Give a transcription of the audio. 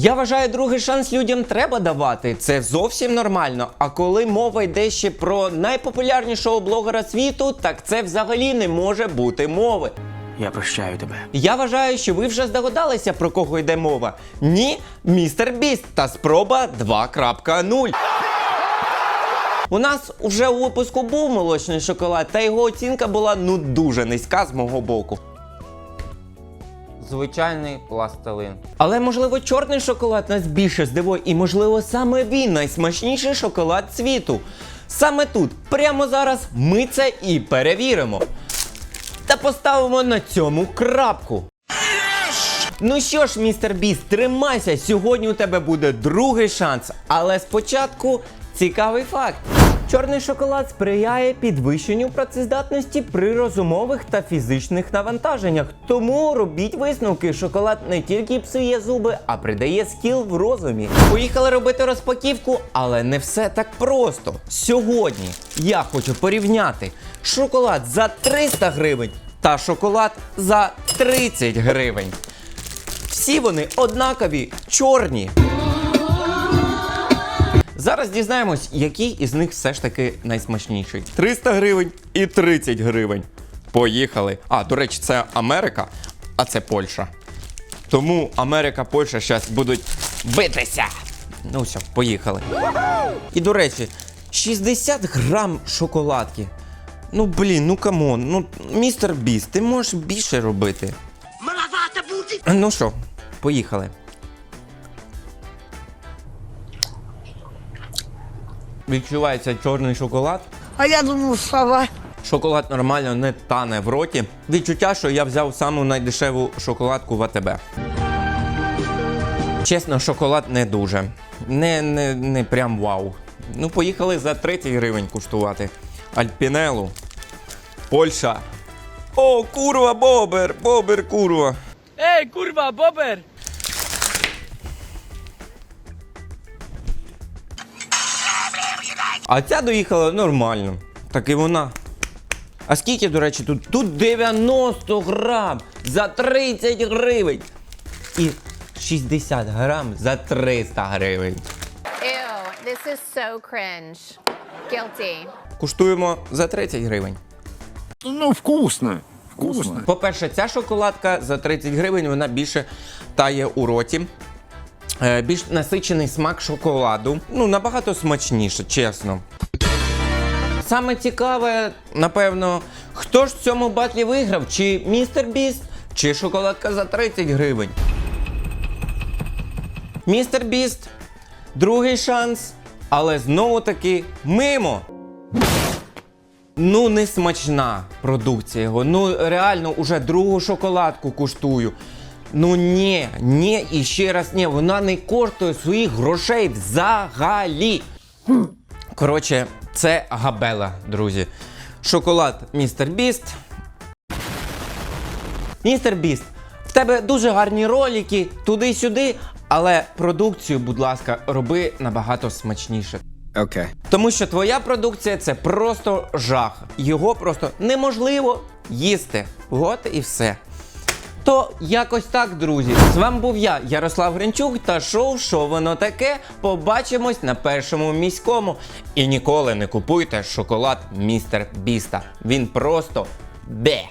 Я вважаю, другий шанс людям треба давати. Це зовсім нормально. А коли мова йде ще про найпопулярнішого блогера світу, так це взагалі не може бути мови. Я прощаю тебе. Я вважаю, що ви вже здогадалися, про кого йде мова. Ні, містер Біст та спроба 2.0. У нас уже у випуску був молочний шоколад, та його оцінка була ну дуже низька з мого боку. Звичайний пластилин. Але можливо чорний шоколад нас більше здивує, і можливо саме він найсмачніший шоколад світу. Саме тут, прямо зараз, ми це і перевіримо. Та поставимо на цьому крапку. Ну що ж, містер Біст, тримайся. Сьогодні у тебе буде другий шанс. Але спочатку цікавий факт. Чорний шоколад сприяє підвищенню працездатності при розумових та фізичних навантаженнях. Тому робіть висновки. Шоколад не тільки псує зуби, а придає скіл в розумі. Поїхали робити розпаківку, але не все так просто. Сьогодні я хочу порівняти шоколад за 300 гривень та шоколад за 30 гривень. Всі вони однакові, чорні. Зараз дізнаємось, який із них все ж таки найсмачніший. 300 гривень і 30 гривень. Поїхали. А, до речі, це Америка, а це Польща. Тому Америка, Польща зараз будуть битися. Ну все, поїхали. І до речі, 60 грам шоколадки. Ну блін, ну камон, ну містер Біс, ти можеш більше робити. Ну що, поїхали. Відчувається чорний шоколад. А я думав, сова. Шоколад нормально не тане в роті. Відчуття, що я взяв саму найдешеву шоколадку в АТБ. Чесно, шоколад не дуже. Не, не, не прям вау. Ну, поїхали за 30 гривень куштувати. Альпінелу. Польща. О, курва, бобер! Бобер, курва. Ej, kurwa, bober! А ця доїхала нормально. Так і вона. А скільки, до речі, тут? Тут 90 грам за 30 гривень. І 60 грам за 300 гривень. Ew, this is so cringe. Guilty. Куштуємо за 30 гривень. Ну, вкусно. Вкусно. По-перше, ця шоколадка за 30 гривень вона більше тає у роті. Е, Більш насичений смак шоколаду. Ну, набагато смачніше, чесно. Саме цікаве, напевно, хто ж в цьому батлі виграв? Чи містер Біст, чи шоколадка за 30 гривень? Містер Біст, другий шанс, але знову таки мимо. Ну, не смачна продукція його. Ну, реально, уже другу шоколадку куштую. Ну ні, ні, і ще раз ні, вона не коштує своїх грошей взагалі. Коротше, це габела, друзі. Шоколад Містер Біст. Містер Біст, в тебе дуже гарні ролики, туди-сюди, але продукцію, будь ласка, роби набагато смачніше. Окей. Тому що твоя продукція це просто жах. Його просто неможливо їсти. От і все. То якось так, друзі. З вами був я, Ярослав Гринчук, та шоу «Що воно таке? Побачимось на першому міському. І ніколи не купуйте шоколад містер Біста. Він просто бе.